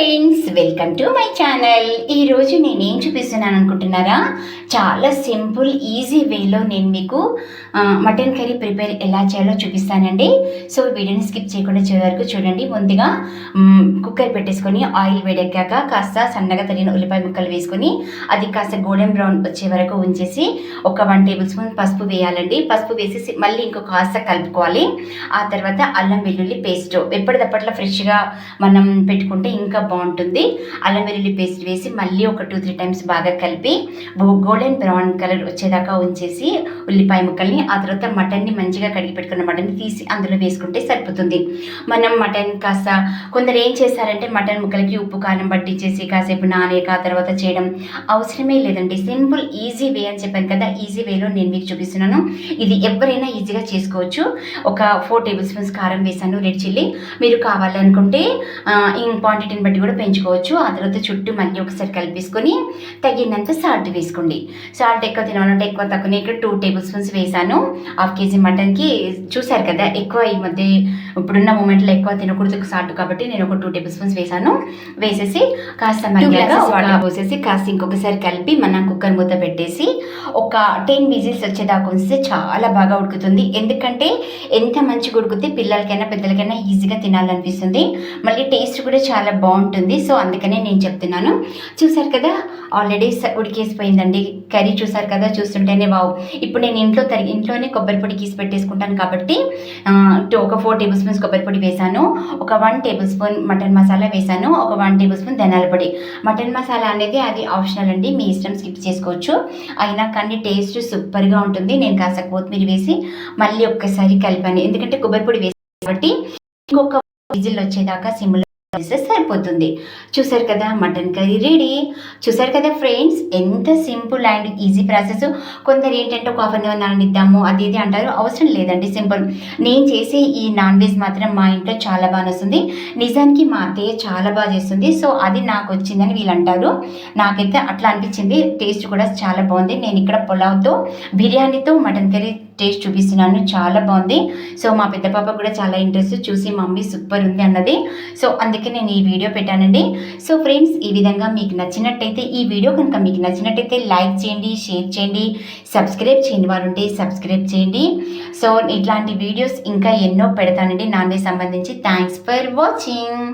Friends welcome to my channel. ఈరోజు నేను ఏం చూపిస్తున్నాను అనుకుంటున్నారా? చాలా సింపుల్ ఈజీ వేలో నేను మీకు మటన్ కర్రీ ప్రిపేర్ ఎలా చేయాలో చూపిస్తానండి. సో వీడియోని స్కిప్ చేయకుండా చివరి వరకు చూడండి. ముందుగా కుక్కర్ పెట్టేసుకొని ఆయిల్ వేడెక్కాక కాస్త సన్నగా తరిగిన ఉల్లిపాయ ముక్కలు వేసుకొని అది కాస్త గోల్డెన్ బ్రౌన్ వచ్చే వరకు ఉంచేసి ఒక వన్ టేబుల్ స్పూన్ పసుపు వేయాలండి. పసుపు వేసేసి మళ్ళీ ఇంకో కాస్త కలుపుకోవాలి. ఆ తర్వాత అల్లం వెల్లుల్లి పేస్ట్. ఎప్పటిదప్పట్లో ఫ్రెష్గా మనం పెట్టుకుంటే ఇంకా బాగుంటుంది. అల్లం వెల్లుల్లి పేస్ట్ వేసి మళ్ళీ ఒక టూ త్రీ టైమ్స్ బాగా కలిపి గోల్డెన్ బ్రౌన్ కలర్ వచ్చేదాకా ఉంచేసి ఉల్లిపాయ ముక్కల్ని ఆ తర్వాత మటన్ని మంచిగా కడిగి పెట్టుకున్న మటన్ని తీసి అందులో వేసుకుంటే సరిపోతుంది. మనం మటన్ కాస్త కొందరు ఏం చేస్తారంటే మటన్ ముక్కలకి ఉప్పు కారం పట్టించేసి కాసేపు నానేక తర్వాత చేయడం అవసరమే లేదండి. సింపుల్ ఈజీ వే అని చెప్పాను కదా ఈజీ వేలో నేను మీకు చూపిస్తున్నాను. ఇది ఎవరైనా ఈజీగా చేసుకోవచ్చు. ఒక ఫోర్ టేబుల్ స్పూన్స్ కారం వేసాను రెడ్ చిల్లీ మీరు కావాలనుకుంటే ఆ, ఈ క్వాంటిటీని బట్టి కూడా పెంచుకోవచ్చు. ఆ తర్వాత చుట్టూ మళ్ళీ ఒకసారి కలిపేసుకొని తగినంత సాల్ట్ వేసుకోండి. సాల్ట్ ఎక్కువ తినాలంటే ఎక్కువ తక్కువ. ఇక్కడ టూ టేబుల్ స్పూన్స్ వేసాను. హాఫ్ కేజీ మటన్కి చూసారు కదా ఎక్కువ ఈ మధ్య ఇప్పుడున్న మూమెంట్లో ఎక్కువ తినకూడదు సాల్ట్ కాబట్టి నేను ఒక టూ టేబుల్ స్పూన్స్ వేసాను. వేసేసి కాస్త వాటర్ పోసేసి కాస్త ఇంకొకసారి కలిపి మనం కుక్కర్ మూత పెట్టేసి ఒక టెన్ విజిల్స్ వచ్చేదాకా ఉంచితే చాలా బాగా ఉడుకుతుంది. ఎందుకంటే ఎంత మంచిగా ఉడికితే పిల్లలకైనా పెద్దలకైనా ఈజీగా తినాలనిపిస్తుంది. మళ్ళీ టేస్ట్ కూడా చాలా బాగుంటుంది. ఉంటుంది సో అందుకనే నేను చెప్తున్నాను. చూసారు కదా ఆల్రెడీ ఉడికేసిపోయిందండి. కర్రీ చూసారు కదా చూస్తుంటేనే వావ్. ఇప్పుడు నేను ఇంట్లో తరిగి ఇంట్లోనే కొబ్బరి పొడి గీసి పెట్టేసుకుంటాను కాబట్టి ఒక ఫోర్ టేబుల్ స్పూన్స్ కొబ్బరి పొడి వేసాను. ఒక one tablespoon mutton masala వేసాను. ఒక వన్ టేబుల్ స్పూన్ ధనాల పొడి. మటన్ మసాలా అనేది అది ఆప్షనల్ అండి. మీ ఇష్టం స్కిప్ చేసుకోవచ్చు. అయినా కానీ టేస్ట్ సూపర్గా ఉంటుంది. నేను కాస్త కొత్తిమీర వేసి మళ్ళీ ఒక్కసారి కలిపాను. ఎందుకంటే కొబ్బరి పొడి వేసి కాబట్టి ఇంకొక విజిల్ వచ్చేదాకా సిమ్లో వేస్తే సరిపోతుంది. చూసారు కదా మటన్ కర్రీ రెడీ చూసారు కదా ఫ్రెండ్స్ ఎంత సింపుల్ అండ్ ఈజీ ప్రాసెస్ కొందరు ఏంటంటే ఒక హాఫ్ అన్ అవర్ నాననిద్దాము అది ఇది అంటారు. అవసరం లేదండి సింపుల్ నేను చేసే ఈ నాన్ వెజ్ మాత్రం మా ఇంట్లో చాలా బాగా వస్తుంది నిజానికి మా అత్తయ్య చాలా బాగా చేస్తుంది. సో అది నాకు వచ్చిందని వీళ్ళు అంటారు. నాకైతే అట్లా అనిపించింది. టేస్ట్ కూడా చాలా బాగుంది. నేను ఇక్కడ పులావ్తో బిర్యానీతో మటన్ కర్రీ టేస్ట్ చూపిస్తున్నాను. చాలా బాగుంది. సో మా పెద్ద పాప కూడా చాలా ఇంట్రెస్ట్ చూసి మమ్మీ సూపర్ ఉంది అన్నది. సో అందుకే నేను ఈ వీడియో పెట్టానండి. సో ఫ్రెండ్స్ ఈ విధంగా మీకు నచ్చినట్టయితే ఈ వీడియో కనుక మీకు నచ్చినట్టయితే లైక్ చేయండి షేర్ చేయండి సబ్స్క్రైబ్ చేయని వారు ఉంటే సబ్స్క్రైబ్ చేయండి. సో ఇట్లాంటి వీడియోస్ ఇంకా ఎన్నో పెడతానండి. నాన్ వెజ్ సంబంధించి. Thanks for watching